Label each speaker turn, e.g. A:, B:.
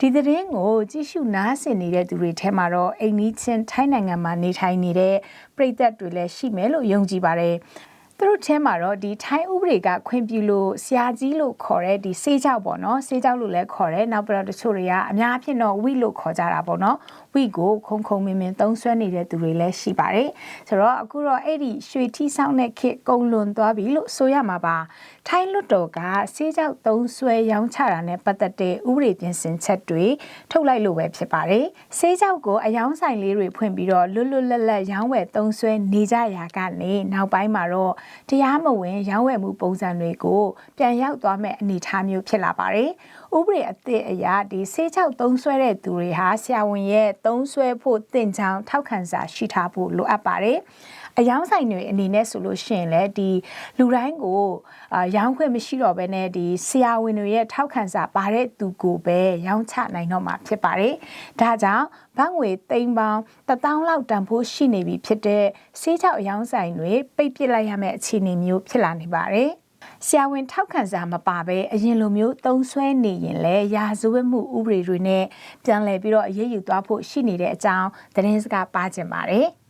A: ဒီသတင်းကိုကြည့်ရှုနားဆင်နေတဲ့သူတွေထဲမှာတော့အိမ်နီးချင်းထိုင်းနိုင်ငံမှာနေထိုင်နေတဲ့ပြည်သက်တွေလည်းရှိမယ်လို့ယုံကြည်ပါတယ်။ သူတို့ထဲမှာတော့ဒီထိုင်းဥပဒေကခွင့်ပြုလို့ဆရာကြီးလို့ခေါ်တဲ့ဒီစေးကြောက်ပေါ့နော်စေးကြောက်လို့လည်းခေါ်တယ်နောက်ပြီးတော့တချို့တွေကအများအဖြစ်တော့ဝိလို့ခေါ်ကြတာပေါ့နော်ဝိကိုခုံခုံမင်းမင်းသုံးဆွဲနေတဲ့သူတွေလည်းရှိပါတယ်ဆိုတော့အခုတော့အဲ့ဒီရွှေထီဆောင်တဲ့ခေတ်ကုံလွန်သွားပြီလို့ဆိုရမှာပါထိုင်းလွတ်တော်ကစေးကြောက်သုံးဆွဲရောင်းချတာနဲ့ပတ်သက်တဲ့ဥပဒေပြင်ဆင်ချက်တွေထုတ်လိုက်လို့ပဲဖြစ်ပါတယ်စေးကြောက်ကိုအယောင်းဆိုင်လေးတွေဖွင့်ပြီးတော့လွတ်လွတ်လပ်လပ်ရောင်းဝယ်သုံးဆွဲနေကြရာကနေနောက်ပိုင်းမှာတော့တရားမဝင်ရောင်းဝယ်မှုပုံစံတွေကိုပြန်ရောက်သွားမဲ့အနေအထားမျိုးဖြစ်လာပါတယ်။ဥပဒေအသစ်အရဒီဆေးချောက်သုံးဆွဲတဲ့သူတွေဟာဆရာဝန်ရဲ့သုံးဆွဲဖို့တင့်ချောင်းထောက်ခံစာရှိထားဖို့လိုအပ်ပါတယ်။အယောင်းဆိုင်တွေအနေနဲ့ဆိုလို့ရှိရင်လည်းဒီလူတိုင်းကိုရောင်းခွင့်မရှိတော့ဘဲနဲ့ဒီဆရာဝန်တွေရဲ့ထောက်ခံစာပါတဲ့သူကိုပဲရောင်းချနိုင်တော့မှာဖြစ်ပါတယ်။ဒါကြောင့်ဘတ်ငွေသိန်းပေါင်း1000လောက်တန်ဖိုးရှိနေပြီဖြစ်တဲ့ဆေးချောက်အယောင်းဆိုင်တွေပိတ်ပစ်လိုက်ရမယ့်အခြေအနေမျိုးဖြစ်လာနေပါတယ်။ဆရာဝန်ထောက်ခံစာမပါဘဲအရင်လိုမျိုးသုံးဆွဲနေရင်လည်းရာဇဝတ်မှုဥပဒေတွေနဲ့ပြန်လည်ပြီးတော့အရေးယူသွားဖို့ရှိနေတဲ့အကြောင်းသတင်းစကားပါကျင်ပါတယ်။